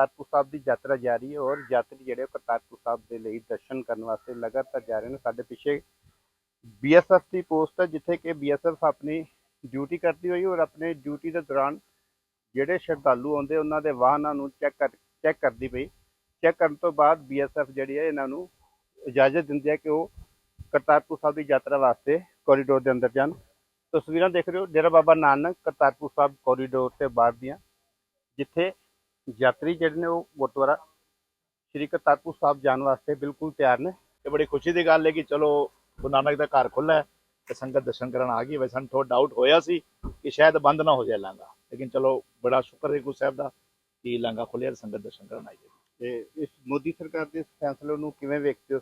ਕਰਤਾਰਪੁਰ ਸਾਹਿਬ ਦੀ ਯਾਤਰਾ ਜਾਰੀ ਹੈ ਔਰ ਯਾਤਰੀ ਜਿਹੜੇ ਉਹ ਕਰਤਾਰਪੁਰ ਸਾਹਿਬ ਦੇ ਲਈ ਦਰਸ਼ਨ ਕਰਨ ਵਾਸਤੇ ਲਗਾਤਾਰ ਜਾ ਰਹੇ ਨੇ। ਸਾਡੇ ਪਿੱਛੇ ਬੀਐਸਐਫ ਦੀ ਪੋਸਟ ਹੈ, ਜਿੱਥੇ ਕਿ ਬੀਐਸਐਫ ਆਪਣੀ ਡਿਊਟੀ ਕਰਦੀ ਹੋਈ ਔਰ ਆਪਣੇ ਡਿਊਟੀ ਦੇ ਦੌਰਾਨ ਜਿਹੜੇ ਸ਼ਰਧਾਲੂ ਆਉਂਦੇ, ਉਹਨਾਂ ਦੇ ਵਾਹਨਾਂ ਨੂੰ ਚੈੱਕ ਕਰ ਚੈੱਕ ਕਰਦੀ ਪਈ। ਚੈੱਕ ਕਰਨ ਤੋਂ ਬਾਅਦ ਬੀਐਸਐਫ ਜਿਹੜੀ ਹੈ, ਇਹਨਾਂ ਨੂੰ ਇਜਾਜ਼ਤ ਦਿੰਦੀ ਹੈ ਕਿ ਉਹ ਕਰਤਾਰਪੁਰ ਸਾਹਿਬ ਦੀ ਯਾਤਰਾ ਵਾਸਤੇ ਕੋਰੀਡੋਰ ਦੇ ਅੰਦਰ ਜਾਣ। ਤਸਵੀਰਾਂ ਦੇਖ ਰਹੇ ਹੋ, ਡੇਰਾ ਬਾਬਾ ਨਾਨਕ ਕਰਤਾਰਪੁਰ ਸਾਹਿਬ ਕੋਰੀਡੋਰ ਤੇ ਬਾਹਰ ਦੀਆਂ, ਜਿੱਥੇ ਯਾਤਰੀ ਜਿਹੜੇ ਨੇ ਉਹ ਗੁਰਦੁਆਰਾ ਸ਼੍ਰੀ ਕਰਤਾਰਪੁਰ ਸਾਹਿਬ ਜਾਣ ਵਾਸਤੇ ਬਿਲਕੁਲ ਤਿਆਰ ਨੇ। ਇਹ ਬੜੀ ਖੁਸ਼ੀ ਦੀ ਗੱਲ ਹੈ ਕਿ ਚਲੋ ਗੁਰੂ ਨਾਨਕ ਦਾ ਘਰ ਖੁੱਲਾ ਹੈ ਤੇ ਸੰਗਤ ਦਰਸ਼ਨ ਕਰਨ ਆ ਗਈ ਵੈਸੇ ਸਾਨੂੰ ਥੋੜਾ ਡਾਊਟ ਹੋਇਆ ਸੀ ਕਿ ਸ਼ਾਇਦ ਬੰਦ ਨਾ ਹੋ ਜਾਏ ਲਾਂਗਾ ਲੇਕਿਨ ਚਲੋ ਬੜਾ ਸ਼ੁਕਰ ਹੈ ਗੁਰੂ ਸਾਹਿਬ ਦਾ ਕਿ ਲਾਂਗਾ ਖੁੱਲਿਆ ਤੇ ਸੰਗਤ ਦਰਸ਼ਨ ਕਰਨ ਆਈ ਹੈ। ਤੇ ਇਸ ਮੋਦੀ ਸਰਕਾਰ ਦੇ ਇਸ ਫੈਸਲੇ ਨੂੰ ਕਿਵੇਂ ਵੇਖਦੇ ਹੋ?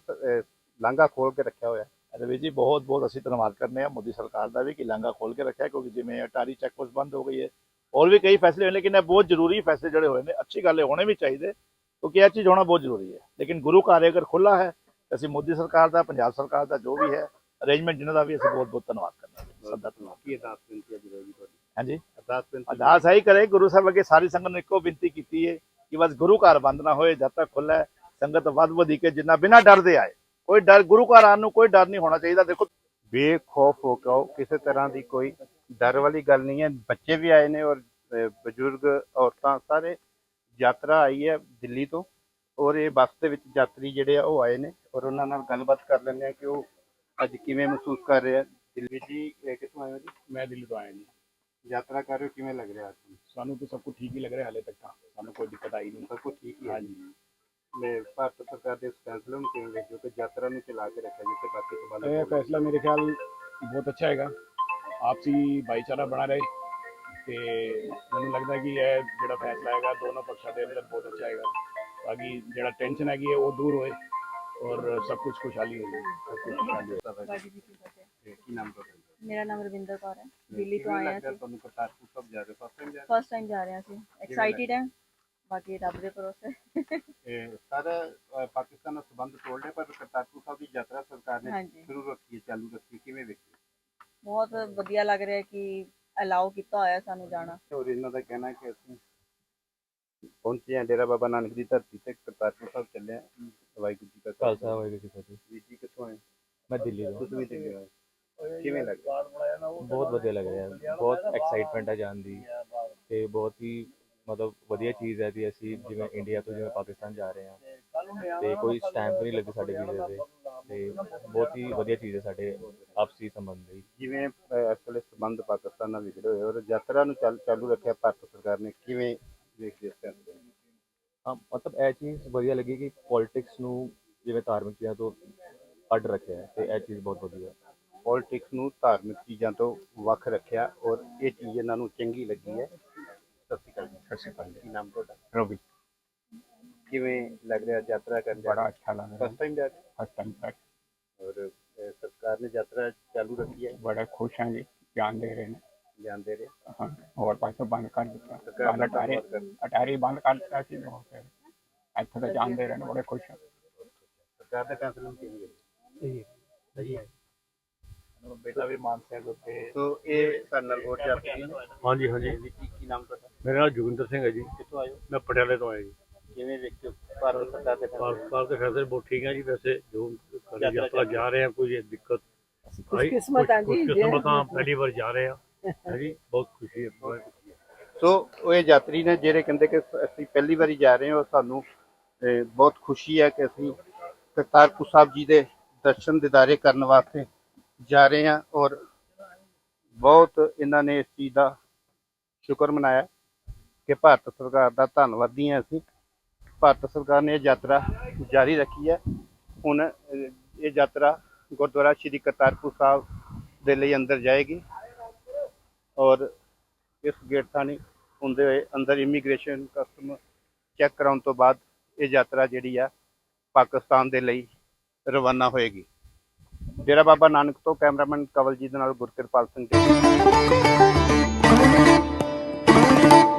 ਲਾਂਘਾ ਖੋਲ ਕੇ ਰੱਖਿਆ ਹੋਇਆ ਰਵੀ ਜੀ ਬਹੁਤ ਬਹੁਤ ਅਸੀਂ ਧੰਨਵਾਦ ਕਰਨੇ ਆ ਮੋਦੀ ਸਰਕਾਰ ਦਾ ਵੀ ਕਿ ਲਾਂਗਾ ਖੋਲ ਕੇ ਰੱਖਿਆ ਕਿਉਂਕਿ ਜਿਵੇਂ ਅਟਾਰੀ ਚੈੱਕ ਪੋਸਟ ਬੰਦ ਹੋ ਗਈ ਹੈ ਹੋਰ ਵੀ ਕਈ ਫੈਸਲੇ ਹੋਏ ਲੇਕਿਨ ਇਹ ਬਹੁਤ ਜ਼ਰੂਰੀ ਫੈਸਲੇ ਜਿਹੜੇ ਹੋਏ ਨੇ ਅੱਛੀ ਗੱਲ ਹੈ ਹੋਣੇ ਵੀ ਚਾਹੀਦੇ ਕਿਉਂਕਿ ਇਹ ਚੀਜ਼ ਹੋਣਾ ਬਹੁਤ ਜ਼ਰੂਰੀ ਹੈ। ਲੇਕਿਨ ਗੁਰੂ ਘਰ ਅਗਰ ਖੁੱਲਾ ਹੈ ਅਸੀਂ ਮੋਦੀ ਸਰਕਾਰ ਦਾ ਪੰਜਾਬ ਸਰਕਾਰ ਦਾ ਜੋ ਵੀ ਹੈ ਅਰੇਂਜਮੈਂਟ ਜਿਹਨਾਂ ਦਾ ਵੀ ਅਸੀਂ ਬਹੁਤ ਬਹੁਤ ਧੰਨਵਾਦ ਕਰਨੇ ਹਾਂ। ਸਭ ਦਾ ਧੰਨਵਾਦ। ਕੀ ਅਰਦਾਸ ਬੇਨਤੀ ਹੈ ਜੀ ਤੁਹਾਡੀ? ਹਾਂਜੀ? ਅਰਦਾਸ ਬੇਨਤੀ ਅਰਦਾਸ ਆਹੀ ਕਰੇ ਗੁਰੂ ਸਾਹਿਬ ਅੱਗੇ ਸਾਰੀ ਸੰਗਤ ਨੂੰ ਇੱਕੋ ਬੇਨਤੀ ਕੀਤੀ ਹੈ ਕਿ ਬਸ ਗੁਰੂ ਘਰ ਬੰਦ ਨਾ ਹੋਏ ਜਦ ਤੱਕ ਖੁੱਲਾ ਹੈ ਸੰਗਤ ਵੱਧ ਵਧੀ ਕੇ ਜਿੰਨਾ ਬਿਨਾਂ ਡਰ ਦੇ ਆਏ। ਕੋਈ ਡਰ ਗੁਰੂ ਘਰ ਆਉਣ ਨੂੰ ਕੋਈ ਡਰ ਨਹੀਂ ਹੋਣਾ ਚਾਹੀਦਾ। ਦੇਖੋ ਬੇਖੌਫ ਹੋ ਕੇ ਆਓ ਕਿਸੇ ਤਰ੍ਹਾਂ ਦੀ ਕੋਈ ਡਰ ਵਾਲੀ ਗੱਲ ਨਹੀਂ ਹੈ। ਬੱਚੇ ਵੀ ਆਏ ਨੇ ਔਰ ਬਜ਼ੁਰਗ ਔਰਤਾਂ ਸਾਰੇ ਯਾਤਰਾ ਆਈ ਹੈ ਦਿੱਲੀ ਤੋਂ ਔਰ ਇਹ ਬੱਸ ਦੇ ਵਿੱਚ ਯਾਤਰੀ ਜਿਹੜੇ ਆ ਉਹ ਆਏ ਨੇ ਔਰ ਉਹਨਾਂ ਨਾਲ ਗੱਲਬਾਤ ਕਰ ਲੈਂਦੇ ਆ ਕਿ ਉਹ ਅੱਜ ਕਿਵੇਂ ਮਹਿਸੂਸ ਕਰ ਰਹੇ ਆ। ਦਿੱਲੀ ਜੀ ਇਹ ਕਿੱਥੋਂ ਆਏ ਹੋ ਜੀ? ਮੈਂ ਦਿੱਲੀ ਤੋਂ ਆਇਆ ਜੀ। ਯਾਤਰਾ ਕਰ ਰਹੇ ਹੋ ਕਿਵੇਂ ਲੱਗ ਰਿਹਾ ਤੁਹਾਨੂੰ ਸਾਨੂੰ ਤਾਂ ਸਭ ਕੁਝ ਠੀਕ ਹੀ ਲੱਗ ਰਿਹਾ ਹਾਲੇ ਤੱਕ ਤਾਂ। ਸਾਨੂੰ ਕੋਈ ਦਿੱਕਤ ਆਈ ਨਹੀਂ। ਸਭ ਕੁਝ ਠੀਕ ਹੀ ਹੈ। ਹਾਂਜੀ। ਮੈਂ ਭਾਰਤ ਸਰਕਾਰ ਦੇ ਇਸ ਫੈਸਲੇ ਨੂੰ ਕਿਵੇਂ ਵੇਖਦੇ ਹੋ ਕਿ ਯਾਤਰਾ ਨੂੰ ਚਲਾ ਕੇ ਰੱਖਿਆ ਜਿੱਥੇ ਬਾਕੀ ਇਹ ਫੈਸਲਾ ਮੇਰੇ ਖਿਆਲ ਬਹੁਤ ਅੱਛਾ ਹੈਗਾ। ਆਪਸੀ ਭਾਈਚਾਰਾ ਬਣਾ ਰਹੇ ਤੇ ਮੈਨੂੰ ਲੱਗਦਾ ਕਿ ਇਹ ਜਿਹੜਾ ਫੈਸਲਾ ਹੈਗਾ ਦੋਨੋਂ ਪੱਖਾਂ ਦੇ ਅੰਦਰ ਬਹੁਤ ਅੱਛਾ ਹੈਗਾ। ਬਾਕੀ ਜਿਹੜਾ ਟੈਨਸ਼ਨ ਹੈਗੀ ਹੈ ਉਹ ਦੂਰ ਹੋਏ ਔਰ ਸਭ ਕੁਝ ਖੁਸ਼ਹਾਲੀ ਹੋਵੇ ਸਭ ਕੁਝ ਖੁਸ਼ਹਾਲੀ ਹੋਵੇ। ਵਾਹਿਗੁਰੂ ਜੀ ਕੀ ਫਤਿਹ ਤੇ। ਕੀ ਨਾਮ ਤੁਹਾਡਾ? ਮੇਰਾ ਨਾਮ ਰਵਿੰਦਰ ਕੌਰ ਹੈ। ਦਿੱਲੀ ਤੋਂ ਆਏ ਹਾਂ ਅਸੀਂ। ਤੁਹਾਨੂੰ ਕਰਤਾਰਪੁਰ ਸਾਹਿਬ ਜਾ ਰਹੇ ਫਸਟ ਟਾਈਮ ਜਾ ਰਹੇ ਫਸਟ ਟਾਈਮ ਜਾ ਰਹੇ ਹਾਂ ਅਸੀਂ। ਐਕਸਾਈਟਿਡ ਹੈ। ਬਾਕੀ ਰੱਬ ਦੇ ਭਰੋਸੇ। ਇਹ ਸਾਰਾ ਅ, ਪਾਕਿਸਤਾਨ ਨਾਲ ਸੰਬੰਧ ਤੋੜ ਲਏ ਪਰ ਕਰਤਾਰਪੁਰ ਸਾਹਿਬ ਦੀ ਯਾਤਰਾ ਸਰਕਾਰ ਨੇ ਹਾਂਜੀ। ਸ਼ੁਰੂ ਰੱਖੀ ਹੈ ਚਾਲੂ ਰੱਖੀ ਹੈ। ਕਿਵੇਂ ਵੇਖਦੇ ਬਹੁਤ ਵਧੀਆ ਲੱਗ ਰਿਹਾ ਕਿ ਅਲਾਉ ਕੀਤਾ ਹੋਇਆ ਸਾਨੂੰ ਜਾਣਾ? ਔਰ ਇਹਨਾਂ ਦਾ ਕਹਿਣਾ ਹੈ ਕਿ ਅਸੀਂ ਪਹੁੰਚੇ ਹਾਂ ਡੇਰਾ ਬਾਬਾ ਨਾਨਕ ਦੀ ਧਰਤੀ ਤੇ ਕਰਤਾਰਪੁਰ ਸਾਹਿਬ ਚੱਲੇ ਹਾਂ। ਵਾਹਿਗੁਰੂ ਜੀ ਕਾ ਖਾਲਸਾ। ਵਾਹਿਗੁਰੂ ਜੀ ਕੀ ਫਤਿਹ। ਵੀਰ ਜੀ ਕਿੱਥੋਂ ਆਏ? ਮੈਂ ਦਿੱਲੀ ਤੋਂ। ਤੁਸੀਂ ਵੀ ਦਿੱਲੀ ਆਏ। ਕਿਵੇਂ ਲੱਗਦਾ ਬਹੁਤ ਵਧੀਆ ਲੱਗ ਰਿਹਾ। ਹੈ ਬਹੁਤ ਐਕਸਾਈਟਮੈਂਟ ਹੈ ਜਾਣ ਦੀ। ਤੇ ਬਹੁਤ ਹੀ ਮਤਲਬ ਵਧੀਆ ਚੀਜ਼ ਹੈ ਕਿ ਅਸੀਂ ਜਿਵੇਂ ਇੰਡੀਆ ਤੋਂ ਜਿਵੇਂ ਪਾਕਿਸਤਾਨ ਜਾ ਰਹੇ ਹਾਂ। ਤੇ ਕੋਈ ਸਟੈਂਪ ਨਹੀਂ ਲੱਗੀ ਸਾਡੇ ਵੀਜ਼ੇ ਤੇ। ਤੇ ਬਹੁਤ ਹੀ ਵਧੀਆ ਚੀਜ਼ ਹੈ ਸਾਡੇ ਆਪਸੀ ਸੰਬੰਧ ਲਈ ਜਿਵੇਂ ਇਸ ਵੇਲੇ ਸੰਬੰਧ ਪਾਕਿਸਤਾਨ ਨਾਲ ਵਿਗੜੇ ਹੋਏ ਔਰ ਯਾਤਰਾ ਨੂੰ ਚੱਲ ਚਾਲੂ ਰੱਖਿਆ ਭਾਰਤ ਸਰਕਾਰ ਨੇ ਕਿਵੇਂ ਵੇਖਦੇ ਹੋ? ਹਾਂ ਮਤਲਬ ਇਹ ਚੀਜ਼ ਵਧੀਆ ਲੱਗੀ ਕਿ ਪੋਲਿਟਿਕਸ ਨੂੰ ਜਿਵੇਂ ਧਾਰਮਿਕ ਚੀਜ਼ਾਂ ਤੋਂ ਅੱਡ ਰੱਖਿਆ ਤੇ ਇਹ ਚੀਜ਼ ਬਹੁਤ ਵਧੀਆ। ਪੋਲਿਟਿਕਸ ਨੂੰ ਧਾਰਮਿਕ ਚੀਜ਼ਾਂ ਤੋਂ ਵੱਖ ਰੱਖਿਆ ਔਰ ਇਹ ਚੀਜ਼ ਇਹਨਾਂ ਨੂੰ ਚੰਗੀ ਲੱਗੀ ਹੈ। ਸ਼੍ਰੀ ਅਕਾਲ ਜੀ। ਸਤਿ ਸ਼੍ਰੀ ਅਕਾਲ ਕੀ ਨਾਮ ਤੁਹਾਡਾ? ਰਵੀ। ਕਿਵੇਂ ਲੱਗ ਰਿਹਾ ਯਾਤਰਾ ਕਰਨ ਜਾ ਬੜਾ ਅੱਛਾ ਲੱਗ ਰਿਹਾ। ਫਸਟ ਟਾਈਮ ਜਾ ਰਹੇ ਫਸਟ ਟਾਈਮ ਤੱਕ ਔਰ ਅਹ, ਸਰਕਾਰ ਨੇ ਯਾਤਰਾ ਚਾਲੂ ਰੱਖੀ ਹੈ? ਬੜਾ ਖੁਸ਼ ਹਾਂ ਜੀ ਜਾਣ ਦੇ ਰਹੇ ਨੇ। ਜਾਂਦੇ ਰਹੇ? ਹਾਂ ਹੋਰ ਪਾਸੇ ਬੰਦ ਕਰ ਦਿੱਤਾ। ਸਰਕਾਰ ਬੰਦ ਦਾ ਅਟਾਰੀ ਧੰਨਵਾਦ ਕਰਦੇ। ਅਟਾਰੀ ਬੰਦ ਕਰ ਦਿੱਤਾ ਸੀ ਹੋਰ ਫਿਰ ਇੱਥੇ ਤਾਂ ਜਾਣ ਦੇ ਰਹੇ ਨੇ ਬੜੇ ਖੁਸ਼ ਹਾਂ। ਸਰਕਾਰ ਦੇ ਫੈਸਲੇ ਨੂੰ ਕਿਵੇਂ ਵੇਖਦੇ ਸਹੀ ਹੈ। ਬੇਟਾ ਵੀ ਮਾਨ ਸਾਹਿਬ ਉੱਤੇ ਸੋ ਇਹ ਸਾਡੇ ਨਾਲ ਹੋਰ ਨੇ। ਹਾਂਜੀ ਹਾਂਜੀ। ਜੀ ਨਾਮ ਤੁਹਾਡਾ? ਮੇਰਾ ਨਾਮ ਜੋਗਿੰਦਰ ਸਿੰਘ ਹੈ ਜੀ। ਕਿੱਥੋਂ ਆਏ ਹੋ? ਮੈਂ ਪਟਿਆਲੇ ਤੋਂ ਆਇਆ ਜੀ। ਕਿਵੇਂ ਹੋ? ਭਾਰਤ ਸਰਕਾਰ ਦੇ ਫੈਸਲੇ ਸਰਕਾਰ ਦੇ ਫੈਸਲੇ ਬਹੁਤ ਠੀਕ ਹੈ ਜੀ। ਵੈਸੇ ਜੋ ਯਾਤਰਾ ਜਾ ਰਹੇ ਆ ਕੋਈ ਦਿੱਕਤ ਖੁਸ਼ਕਿਸਮਤ ਹਾਂ ਜੀ, ਕਿਸਮਤ ਆ ਪਹਿਲੀ ਵਾਰ ਜਾ ਰਹੇ ਆ ਹੈ ਜੀ? ਬਹੁਤ ਖੁਸ਼ੀ ਹੈ ਬਹੁਤ। ਸੋ ਉਹ ਇਹ ਯਾਤਰੀ ਨੇ ਜਿਹੜੇ ਕਹਿੰਦੇ ਕਿ ਅਸੀਂ ਪਹਿਲੀ ਵਾਰੀ ਜਾ ਰਹੇ ਹਾਂ ਸਾਨੂੰ ਬਹੁਤ ਖੁਸ਼ੀ ਹੈ ਕਿ ਅਸੀਂ ਕਰਤਾਰਪੁਰ ਸਾਹਿਬ ਜੀ ਦੇ ਦਰਸ਼ਨ ਦਿਦਾਰੇ ਕਰਨ ਵਾਸਤੇ ਜਾ ਰਹੇ ਹਾਂ ਔਰ ਬਹੁਤ ਇਹਨਾਂ ਨੇ ਇਸ ਚੀਜ਼ ਦਾ ਸ਼ੁਕਰ ਮਨਾਇਆ ਕਿ ਭਾਰਤ ਸਰਕਾਰ ਦਾ ਧੰਨਵਾਦੀ ਹਾਂ ਅਸੀਂ, ਭਾਰਤ ਸਰਕਾਰ ਨੇ ਇਹ ਯਾਤਰਾ ਜਾਰੀ ਰੱਖੀ ਹੈ। ਹੁਣ ਇਹ ਯਾਤਰਾ ਗੁਰਦੁਆਰਾ ਸ਼੍ਰੀ ਕਰਤਾਰਪੁਰ ਸਾਹਿਬ ਦੇ ਲਈ ਅੰਦਰ ਜਾਏਗੀ ਔਰ ਇਸ ਗੇਟ ਥਾਣੀ ਹੁੰਦੇ ਹੋਏ ਅੰਦਰ ਇਮੀਗ੍ਰੇਸ਼ਨ ਕਸਟਮ ਚੈੱਕ ਕਰਾਉਣ ਤੋਂ ਬਾਅਦ ਇਹ ਯਾਤਰਾ ਜਿਹੜੀ ਆ ਪਾਕਿਸਤਾਨ ਦੇ ਲਈ ਰਵਾਨਾ ਹੋਏਗੀ। ਡੇਰਾ ਬਾਬਾ ਨਾਨਕ ਤੋਂ ਕੈਮਰਾਮੈਨ ਕਵਲਜੀਤ ਦੇ ਨਾਲ ਗੁਰਕਿਰਪਾਲ ਸਿੰਘ ਜੀ Thank you.